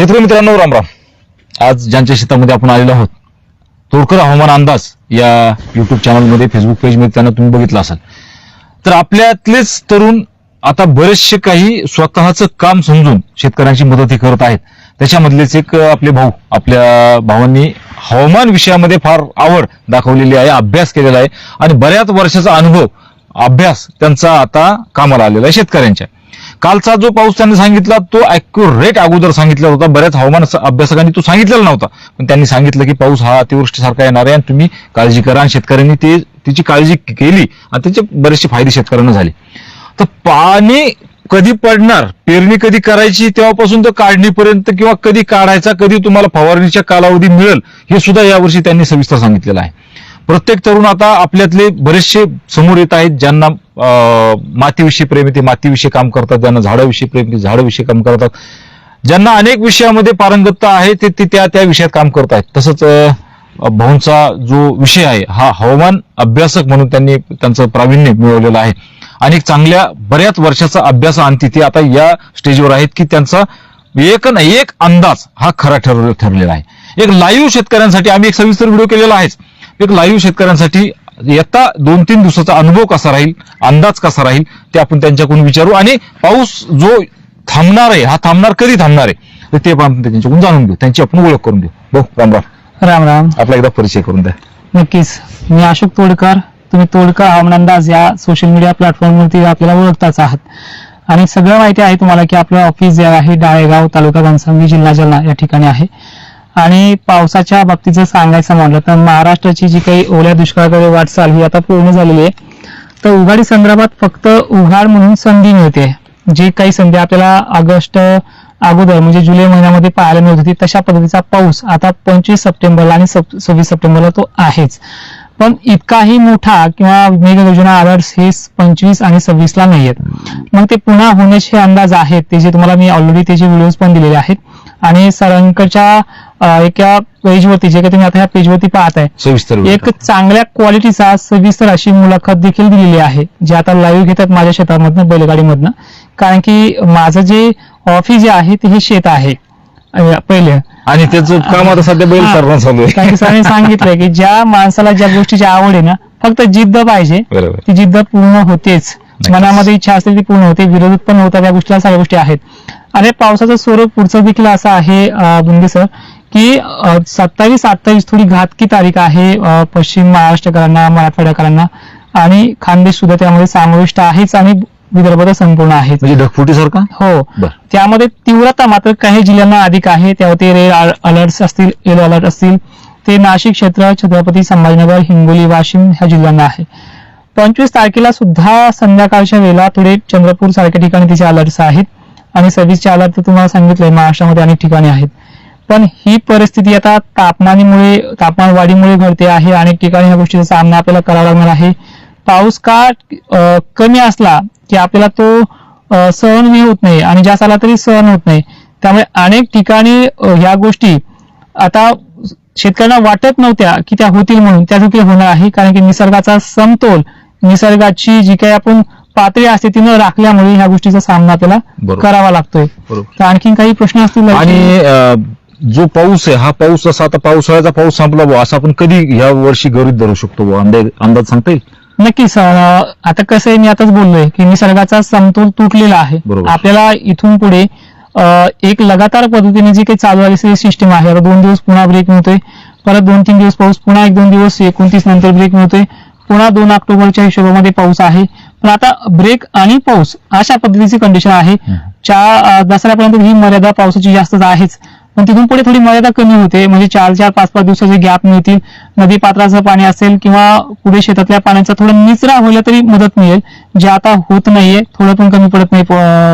शेतकरी मित्रांनो राम राम. आज ज्यांच्या शेतामध्ये आपण आलेलो आहोत तोडकर हवामान अंदाज या युट्यूब चॅनलमध्ये फेसबुक पेजमध्ये त्यांना तुम्ही बघितलं असाल. तर आपल्यातलेच तरुण आता बरेचसे काही स्वतःचं काम समजून शेतकऱ्यांची मदतही करत आहेत. त्याच्यामधलेच एक आपले भाऊ आपल्या भावांनी हवामान विषयामध्ये फार आवड दाखवलेली आहे अभ्यास केलेला आहे. आणि बऱ्याच वर्षाचा अनुभव अभ्यास त्यांचा आता कामाला आलेला आहे शेतकऱ्यांच्या. कालचा जो पाऊस त्यांनी सांगितला तो अॅक्युरेट अगोदर सांगितला होता. बऱ्याच हवामान अभ्यासकांनी तो सांगितलेला नव्हता. पण त्यांनी सांगितलं की पाऊस हा अतिवृष्टीसारखा येणार आहे आणि तुम्ही काळजी करा आणि शेतकऱ्यांनी ते तिची काळजी केली आणि त्याचे बरेचसे फायदे शेतकऱ्यांना झाले. तर पाणी कधी पडणार पेरणी कधी करायची तेव्हापासून तर काढणीपर्यंत किंवा कधी काढायचा कधी तुम्हाला फवारणीच्या कालावधी मिळेल हे सुद्धा यावर्षी त्यांनी सविस्तर सांगितलेलं आहे. प्रत्येक तरुण आता आपल्यातले बरेचसे समोर येत आहेत ज्यांना मातीविषयी प्रेम ते मातीविषयी काम करतात ज्यांना झाडाविषयी प्रेम ते झाडाविषयी काम करतात. ज्यांना अनेक विषयामध्ये पारंगतता आहे ते ते त्या त्या विषयात काम करत आहेत. तसंच भाऊंचा जो विषय आहे हा हवामान अभ्यासक म्हणून त्यांनी त्यांचं प्रावीण्य मिळवलेलं आहे. आणि एक चांगल्या बऱ्याच वर्षाचा अभ्यास आणती ते आता या स्टेजवर आहेत की त्यांचा एक ना एक अंदाज हा खरा ठरव ठरलेला आहे. एक लाईव्ह शेतकऱ्यांसाठी आम्ही एक सविस्तर व्हिडिओ केलेला आहेच एक लाईव्ह शेतकऱ्यांसाठी येता दोन तीन दिवसाचा अनुभव कसा राहील अंदाज कसा राहील ते आपण त्यांच्याकडून विचारू आणि पाऊस जो थांबणार आहे हा थांबणार कधी थांबणार आहे ते पण आपण त्यांच्याकडून जाणून घेऊ. त्यांची आपण ओळख करून देऊ. बघ राम राम. राम राम. आपला एकदा परिचय करून द्या. नक्कीच. मी अशोक तोडकर. तुम्ही तोडकर हवामान अंदाज या सोशल मीडिया प्लॅटफॉर्मवरती आपल्याला ओळखताच आहात. आणि सगळं माहिती आहे तुम्हाला की आपलं ऑफिस जे आहे डाळेगाव तालुका घनसावंगी जिल्हा जालना या ठिकाणी आहे. आणि पावसाच्या बाबतीत जर सांगायचं म्हटलं तर महाराष्ट्राची जी काही ओल्या दुष्काळाकडे वाटचाल ही आता पूर्ण झालेली आहे. तर उघाडी संदर्भात फक्त उघाड म्हणून संधी मिळते. जी काही संधी आपल्याला ऑगस्ट अगोदर म्हणजे जुलै महिन्यामध्ये पाहायला मिळत होती तशा पद्धतीचा पाऊस आता पंचवीस सप्टेंबरला आणि सव्वीस सप्टेंबरला तो आहेच. पण इतकाही मोठा किंवा मेघगर्जना अलर्ट्स हे पंचवीस आणि सव्वीसला नाही नाहीयेत. मग ते पुन्हा होण्याचे अंदाज आहेत ते जे तुम्हाला मी ऑलरेडी त्याचे व्हिडिओज पण दिलेले आहेत. आणि सरांकडच्या अं, एका पेजवरती जे काही तुम्ही आता ह्या पेजवरती पाहताय सविस्तर एक चांगल्या क्वालिटीचा सविस्तर अशी मुलाखत देखील दिलेली आहे जे आता लाईव्ह घेतात माझ्या शेतामधनं बैलगाडीमधनं. कारण की माझं जे ऑफिस जे आहे ते हे शेत आहे पहिले. आणि त्याचं काम आता सध्या बैल आहे. सरांनी सांगितलंय की ज्या माणसाला ज्या गोष्टीची आवड आहे ना फक्त जिद्द पाहिजे. ती जिद्द पूर्ण होतेच. मनामध्ये इच्छा असते ती पूर्ण होते विरोध पण होतात या गोष्टीला सगळ्या गोष्टी आहेत. आणि पावसाचं स्वरूप पुढचं देखील असं आहे बुंदे सर की सत्तावीस अठ्ठावीस थोडी घातकी तारीख आहे पश्चिम महाराष्ट्रकरांना मराठवाड्याकरांना आणि खानदेश सुद्धा त्यामध्ये समाविष्ट आहेच आणि विदर्भ तर संपूर्ण आहेच. म्हणजे ढगफुटीसारखा हो. त्यामध्ये तीव्रता मात्र काही जिल्ह्यांना अधिक आहे त्यावरती रेड अलर्ट असतील येलो अलर्ट असतील. ते नाशिक क्षेत्र छत्रपती संभाजीनगर हिंगोली वाशिम ह्या जिल्ह्यांना आहे. पंचवीस तारखेला सुद्धा संध्याकाळच्या वेळेला थोडे चंद्रपूर सारख्या ठिकाणी तिचे अलर्ट्स आहेत. आणि सव्वीसच्या अलर्ट तर तुम्हाला सांगितलंय महाराष्ट्रामध्ये अनेक ठिकाणी आहेत. पण ही परिस्थिती आता तापमानामुळे तापमान वाढीमुळे घडते आहे. अनेक ठिकाणी ह्या गोष्टीचा सामना आपल्याला करावा लागणार आहे. पाऊस का कमी असला की आपल्याला तो सहनही होत नाही आणि जास्त आला तरी सहन होत नाही. त्यामुळे अनेक ठिकाणी ह्या गोष्टी आता शेतकऱ्यांना वाटत नव्हत्या की त्या होतील म्हणून. त्या देखील होणार आहे. कारण की निसर्गाचा समतोल निसर्गाची जी काही आपण पातळी असते ती न राखल्यामुळे ह्या गोष्टीचा सामना आपल्याला. करावा लागतोय तर आणखीन काही प्रश्न असतील आणि जो पाऊस आहे हा पाऊस असा आता पावसाळ्याचा पाऊस संपला बुवा असं आपण कधी ह्या वर्षी गरीत धरू शकतो बुवा अंदाज अंदाज सांगता येईल नक्कीच आता कसं आहे मी आताच बोललोय की निसर्गाचा समतोल तुटलेला आहे बरोबर. आपल्याला इथून पुढे अं, एक लगातार पद्धतीने जी काही चालू झालेली सिस्टम आहे आता दोन दिवस पुन्हा ब्रेक मिळतोय परत दोन तीन दिवस पाऊस पुन्हा एक दोन दिवस एकोणतीस नंतर ब्रेक मिळतोय पुन्हा दोन ऑक्टोबरच्या हिशोबामध्ये पाऊस आहे. पण आता ब्रेक आणि पाऊस अशा पद्धतीची कंडिशन आहे. चार दसऱ्यापर्यंत ही मर्यादा पावसाची जास्तच आहेच. पण तिथून पुढे थोडी मर्यादा कमी होते. म्हणजे चार चार पाच पाच दिवसाचे गॅप मिळतील. नदी पात्राचं पाणी असेल किंवा पुढे शेतातल्या पाण्याचा थोडा निचरा व्हायला तरी मदत मिळेल. जे आता होत नाहीये थोडं पण कमी पडत नाही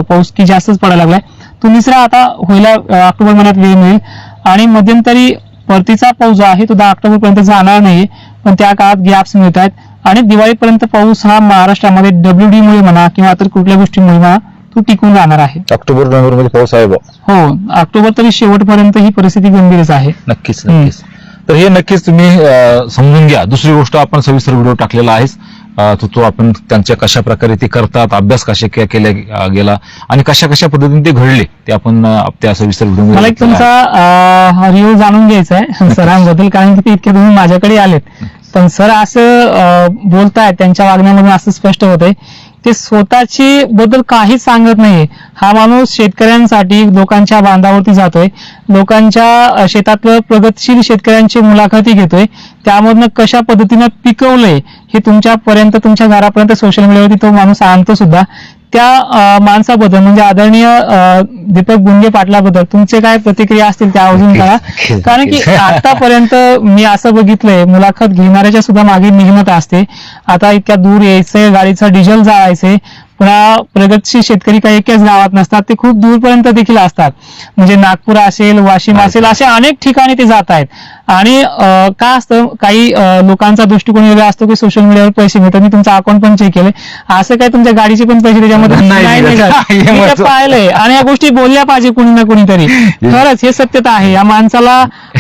पाऊस की जास्तच पडायला लागलाय. तो निचरा आता व्हायला ऑक्टोबर महिन्यात वेळ मिळेल. आणि मध्यंतरी परतीचा पाऊस जो आहे तो दहा ऑक्टोबर पर्यंत जाणार नाही पण त्या काळात गॅप्स मिळत आहेत आणि दिवाळीपर्यंत पाऊस हा महाराष्ट्रामध्ये डब्ल्यू डी मुळे म्हणा किंवा इतर कुठल्या गोष्टीमुळे म्हणा तो टिकून राहणार आहे. ऑक्टोबर नोव्हेंबरमध्ये पाऊस आहे हो ऑक्टोबर तरी शेवटपर्यंत ही परिस्थिती गंभीरच आहे. नक्कीच नक्कीच. तर हे नक्कीच तुम्ही अं, समजून घ्या. दुसरी गोष्ट आपण सविस्तर व्हिडिओ टाकलेला आहेच. अं, तो तो आपण त्यांच्या कशा प्रकारे ते करतात अभ्यास कशा के- केल्या अं, गेला आणि कशा कशा पद्धतीने ते घडले ते आपण त्या सविस्तर मला एक तुमचा रिव्ह्यू जाणून घ्यायचा आहे सरांबद्दल कारण की ते इतके तुम्ही माझ्याकडे आलेत. पण सर असं अं, बोलतायत त्यांच्या वागण्यामधून असं स्पष्ट होत आहे ते स्वतःची बद्दल काहीच सांगत नाहीये. हा माणूस शेतकऱ्यांसाठी लोकांच्या बांधावरती जातोय. लोकांच्या शेतातलं प्रगतशील शेतकऱ्यांची मुलाखती घेतोय. त्यामधनं कशा पद्धतीनं पिकवलंय हे तुमच्यापर्यंत तुमच्या घरापर्यंत सोशल मीडियावरती तो माणूस आणतो सुद्धा. त्या माणसाबद्दल म्हणजे आदरणीय दीपक गुंगे पाटलाबद्दल तुमचे काय प्रतिक्रिया असतील त्या अजून करा कारण की. आतापर्यंत मी असं बघितलंय मुलाखत घेणाऱ्याच्या सुद्धा मागे मेहनत असते. आता इतक्या दूर यायचंय गाडीचं डिझेल जाळायचंय. प्रगतशील शेतकरी काही एकाच गावात नसतात ते खूप दूरपर्यंत देखील असतात. म्हणजे नागपूर असेल वाशिम असेल असे अनेक ठिकाणी ते जात आहेत. आणि काय असतं काही लोकांचा दृष्टिकोन वेगळा असतो की सोशल मीडियावर पैसे मिळतात. मी तुमचं अकाउंट पण चेक केलंय. असं काय तुमच्या गाडीचे पण पैसे त्याच्यामध्ये नाही. पाहिलंय. आणि या गोष्टी बोलल्या पाहिजे कुणी ना कुणीतरी. खरंच हे सत्यता आहे. या माणसाला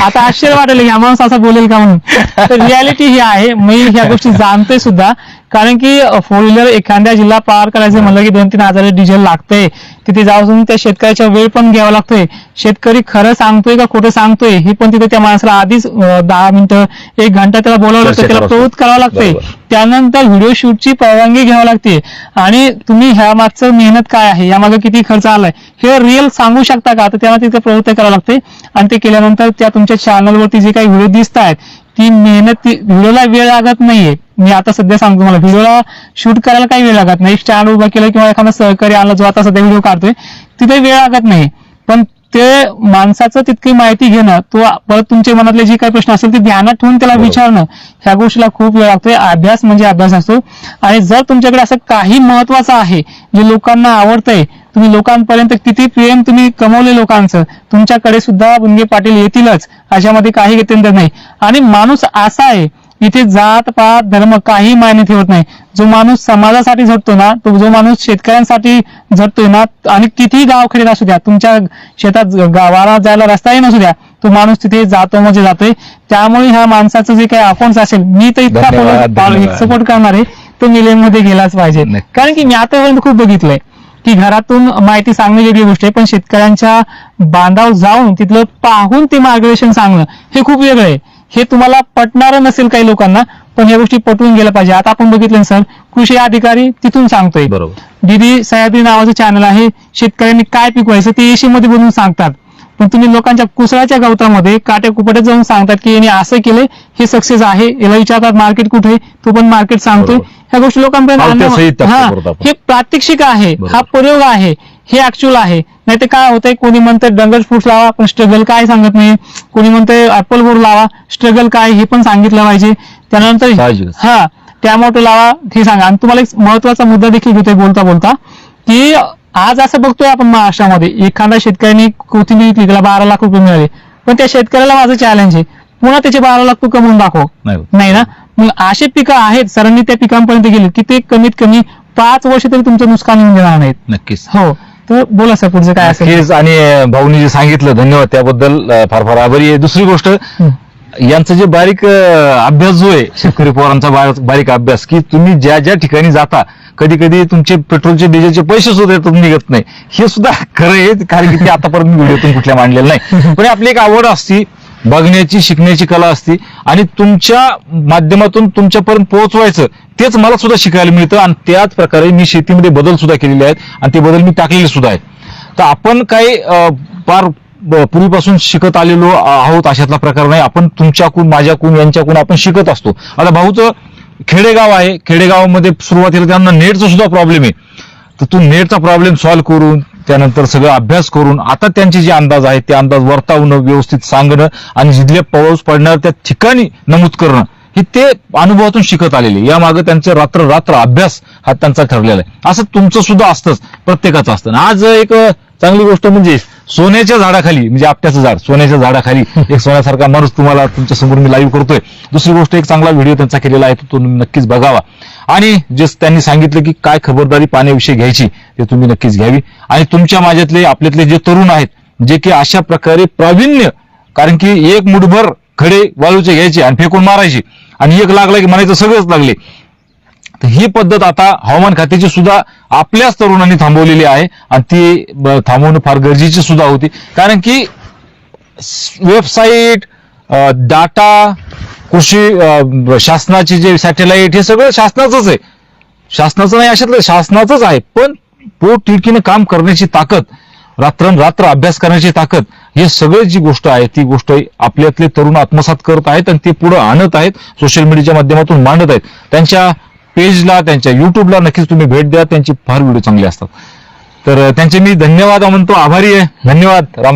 आता आश्चर्य वाटेल की हा माणूस असा बोलेल का म्हणून. तर रियालिटी ही आहे. मी ह्या गोष्टी जाणते सुद्धा. कारण की फोर व्हीलर एखाद्या जिल्हा पार करायचं म्हणलं की दोन तीन हजार डिझेल लागतंय. तिथे जाऊन त्या शेतकऱ्याचा वेळ पण घ्यावा लागतोय. शेतकरी खरं सांगतोय का खोटं सांगतोय हे पण तिथे त्या माणसाला आधीच दहा मिनिटं एक घंटा त्याला बोलावं लागतं चर्चा त्याला प्रवृत्त करावं लागतंय. त्यानंतर व्हिडिओ शूटची परवानगी घ्यावी लागते. आणि तुम्ही ह्या मागचं मेहनत काय आहे? यामागे किती खर्च आलाय? हे रिअल सांगू शकता का? तर त्यांना तिथे प्रवृत्त करावं लागते आणि ते केल्यानंतर त्या तुमच्या चॅनलवरती जे काही व्हिडिओ दिसत आहेत ती मेहनत व्हिडिओला वेळ लागत नाहीये. मी आता सध्या सांगतो मला व्हिडिओला शूट करायला काही वेळ लागत नाही. स्टँड उभा केलं किंवा एखादा सहकारी आणला जो आता सध्या व्हिडिओ काढतोय तिथे वेळ लागत नाही पण ते माणसाचं तितकी माहिती घेणं तो परत तुमच्या मनातले जे काही प्रश्न असेल ते ध्यानात ठेवून त्याला बरोबर. विचारणं ह्या गोष्टीला खूप वेळ लागतोय. अभ्यास म्हणजे अभ्यास असतो. आणि जर तुमच्याकडे असं काही महत्वाचं आहे जे लोकांना आवडतंय तुम्ही लोकांपर्यंत किती प्रेम तुम्ही कमवले लोकांचं तुमच्याकडे सुद्धा बुंगे पाटील येतीलच अशामध्ये काही गत्यंतर नाही. आणि माणूस असा आहे इथे जात पात धर्म काही मायने ठेवत नाही. जो माणूस समाजासाठी झटतो ना तो जो माणूस शेतकऱ्यांसाठी झटतोय ना आणि कितीही गावखेडे असू द्या तुमच्या शेतात गावाला जायला रस्ताही नसू द्या तो माणूस तिथे जातो म्हणजे जातोय. त्यामुळे ह्या माणसाचं जे काही अकाउंट असेल मी तर इतका. सपोर्ट करणार आहे तो मिलियनमध्ये गेलाच पाहिजे. कारण की मी आतापर्यंत खूप बघितलंय. की घरातून माहिती सांगणं वेगळी गोष्ट आहे पण शेतकऱ्यांच्या बांधावर जाऊन तिथलं पाहून ते मार्गदर्शन सांगणं हे खूप वेगळं आहे. हे तुम्हाला पटणारं नसेल काही लोकांना पण या गोष्टी पटवून गेल्या पाहिजे. आता आपण बघितलं सर कृषी अधिकारी तिथून सांगतोय. बरोबर. दीदी सह्याद्री नावाचं चॅनल आहे. शेतकऱ्यांनी काय पिकवायचं ते एशी मध्ये बोलून सांगतात. पण तुम्ही लोकांच्या कुसळाच्या गवतामध्ये काट्या कुपट्यात जाऊन सांगतात की यांनी असं केलंय हे सक्सेस आहे याला विचारतात मार्केट कुठे? तो पण मार्केट सांगतोय. ह्या गोष्टी लोकांपर्यंत आणणं- हा. हे प्रात्यक्षिक आहे. हा प्रयोग आहे हे ऍक्च्युअल आहे. नाही तर काय होतंय कोणी म्हणतंय डंगल फ्रुट्स लावा पण स्ट्रगल काय सांगत नाही. कोणी म्हणतंय ऍपल बोर्ड लावा स्ट्रगल काय हे पण सांगितलं पाहिजे. त्यानंतर. हा टॅमॅटो लावा हे सांगा. आणि तुम्हाला एक महत्त्वाचा मुद्दा देखील घेतोय बोलता बोलता की आज असं बघतोय आपण महाराष्ट्रामध्ये एखादा शेतकऱ्यांनी कोथिंबीर विकली बारा लाख रुपये मिळाले. पण त्या शेतकऱ्याला माझं चॅलेंज आहे. पुन्हा त्याचे बारा लाख तू कमवून दाखव. नाही ना? मग असे पिकं आहेत सरांनी त्या पिकांपर्यंत गेले की ते कमीत कमी पाच वर्ष तरी तुमचं नुकसान होऊन देणार नाहीत. नक्कीच. हो. तर बोला सर पुढचं काय असेल? नक्कीच. आणि भाऊनी जे सांगितलं धन्यवाद त्याबद्दल अं, फार फार आभारी आहे. दुसरी गोष्ट. यांचा जे बारीक अं, अभ्यास जो आहे शेतकरी पोरांचा बा- बारीक अभ्यास की तुम्ही ज्या ज्या ठिकाणी जाता कधी कधी तुमचे पेट्रोलचे डिझेलचे पैसे सुद्धा यातून निघत नाही. हे सुद्धा खरं आहे कारण की ते आतापर्यंत व्हिडिओतून कुठल्या मांडलेलं नाही. पण आपली एक आवड असती बघण्याची शिकण्याची कला असती आणि तुमच्या माध्यमातून तुमच्यापर्यंत पोहोचवायचं तेच मला सुद्धा शिकायला मिळतं आणि त्याच प्रकारे मी शेतीमध्ये बदल सुद्धा केलेले आहेत आणि ते बदल मी टाकलेले सुद्धा आहेत. तर आपण काही फार पूर्वीपासून शिकत आलेलो आहोत अशातला प्रकार नाही. आपण तुमच्याकून माझ्याकून यांच्याकून आपण शिकत असतो. आता भाऊचं खेडेगाव आहे. खेडेगावामध्ये सुरुवातीला त्यांना नेटचा सुद्धा प्रॉब्लेम आहे. तर तू नेटचा प्रॉब्लेम सॉल्व्ह करून त्यानंतर सगळं अभ्यास करून आता त्यांचे जे अंदाज आहेत ते अंदाज वर्तावणं व्यवस्थित सांगणं आणि जिथले पाऊस पडणार त्या ठिकाणी नमूद करणं हे ते अनुभवातून शिकत आलेले. या मागे त्यांचे रात्र रात्र अभ्यास हा त्यांचा ठरलेला आहे. असं तुमचं सुद्धा असतंच प्रत्येकाचं असतं. आणि आज एक चांगली गोष्ट म्हणजे सोन्याच्या झाडाखाली म्हणजे आपट्याचं झाड सोन्याच्या झाडाखाली एक सोन्यासारखा माणूस तुम्हाला तुमच्यासमोर मी लाईव्ह करतोय. दुसरी गोष्ट एक चांगला व्हिडिओ त्यांचा केलेला आहे तो तुम्ही नक्कीच बघावा. आणि जे त्यांनी सांगितलं की काय खबरदारी पाण्याविषयी घ्यायची ते तुम्ही नक्कीच घ्यावी. आणि तुमच्या माझ्यातले आपल्यातले जे तरुण आहेत जे की अशा प्रकारे प्रावीण्य कारण की एक मुठभर खडे वाळूचे घ्यायचे आणि फेकून मारायचे. आणि एक लागला की म्हणायचं सगळंच लागले. तर ही पद्धत आता हवामान खात्याची सुद्धा आपल्याच तरुणांनी थांबवलेली आहे. आणि ती थांबवणं फार गरजेची सुद्धा होती. कारण की वेबसाईट डाटा कृषी शासनाचे जे सॅटेलाईट हे सगळं शासनाचंच आहे. शासनाचं नाही अशातलं शासनाचंच आहे. पण पोटिडकीनं काम करण्याची ताकद रात्रंरात्र अभ्यास करण्याची ताकद हे सगळं जी गोष्ट आहे ती गोष्ट आपल्यातले तरुण आत्मसात करत आहेत आणि ते पुढे आणत आहेत. सोशल मीडियाच्या माध्यमातून मांडत आहेत. त्यांच्या पेजला त्यांच्या युट्यूबला नक्कीच तुम्ही भेट द्या. त्यांची फार व्हिडिओ चांगले असतात. तर त्यांचे मी धन्यवाद म्हणतो. आभारी आहे. धन्यवाद. राम